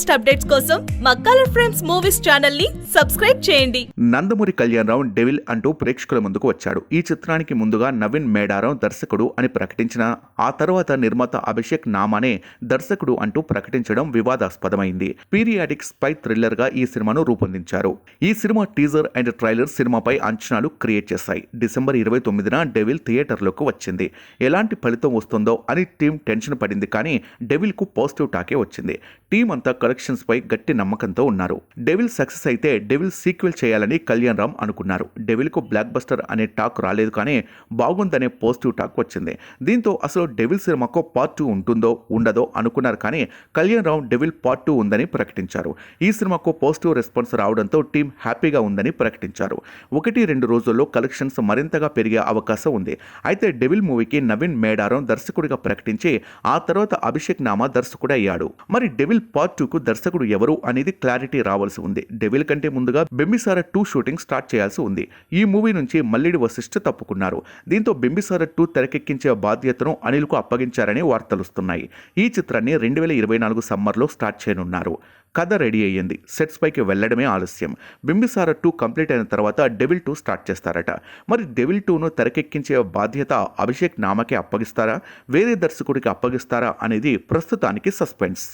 Latest updates కోసం మా colour frames movies ఛానల్ని సబ్స్క్రైబ్ చేయండి. నందమూరి కళ్యాణరావు డెవిల్ అంటూ ప్రేక్షకుల ముందుకు వచ్చాడు. ఈ చిత్రానికి ముందుగా నవీన్ మేడారం దర్శకుడు అని ప్రకటించిన ఆ తర్వాత నిర్మాత అభిషేక్ నామానే దర్శకుడు అంటూ ప్రకటించడం వివాదాస్పదమైంది. పీరియాడిక్ స్పై థ్రిల్లర్గా ఈ సినిమాను రూపొందించారు. ఈ సినిమా టీజర్ అండ్ ట్రైలర్ సినిమాపై అంచనాలు క్రియేట్ చేశాయి. డిసెంబర్ ఇరవై తొమ్మిదిన డెవిల్ థియేటర్లోకి వచ్చింది. ఎలాంటి ఫలితం వస్తుందో అని టీం టెన్షన్ పడింది కానీ డెవిల్కు పాజిటివ్ టాకే వచ్చింది. టీం అంతా కలెక్షన్స్ పై గట్టి నమ్మకంతో ఉన్నారు. డెవిల్ సక్సెస్ అయితే డెవిల్ సీక్వెల్ చేయాలని కళ్యాణ్ రామ్ అనుకున్నారు. డెవిల్కు బ్లాక్ బస్టర్ అనే టాక్ రాలేదు కానీ బాగుందనే పాజిటివ్ టాక్ వచ్చింది. దీంతో అసలు డెవిల్ సినిమాకు పార్ట్ టూ ఉంటుందో ఉండదో అనుకున్నారు కానీ Kalyan Ram devil part two ఉందని ప్రకటించారు. ఈ సినిమాకు పాజిటివ్ రెస్పాన్స్ రావడంతో టీం హ్యాపీగా ఉందని ప్రకటించారు. ఒకటి రెండు రోజుల్లో కలెక్షన్స్ మరింతగా పెరిగే అవకాశం ఉంది. అయితే డెవిల్ మూవీకి నవీన్ మేడారం దర్శకుడిగా ప్రకటించి ఆ తర్వాత అభిషేక్ నామా దర్శకుడు అయ్యాడు మరి డెవిల్ పార్ట్ టూకు దర్శకుడు ఎవరు అనేది క్లారిటీ రావాల్సి ఉంది. డెవిల్ కంటే ముందుగా బింబిసార టూ షూటింగ్ స్టార్ట్ చేయాల్సి ఉంది. ఈ మూవీ నుంచి మల్లిడి వశిష్ఠ తప్పుకున్నారు. దీంతో బింబిసార టూ తెరకెక్కించే బాధ్యతను అనిల్కు అప్పగించారని వార్తలు వస్తున్నాయి. ఈ చిత్రాన్ని రెండు వేల ఇరవై నాలుగు సమ్మర్లో స్టార్ట్ చేయనున్నారు. కథ రెడీ అయ్యింది. సెట్స్ పైకి వెళ్ళడమే ఆలస్యం. బింబిసార టూ కంప్లీట్ అయిన తర్వాత డెవిల్ టూ స్టార్ట్ చేస్తారట. మరి డెవిల్ టూను తెరకెక్కించే బాధ్యత అభిషేక్ నామకే అప్పగిస్తారా? వేరే దర్శకుడికి అప్పగిస్తారా? అనేది ప్రస్తుతానికి సస్పెన్స్.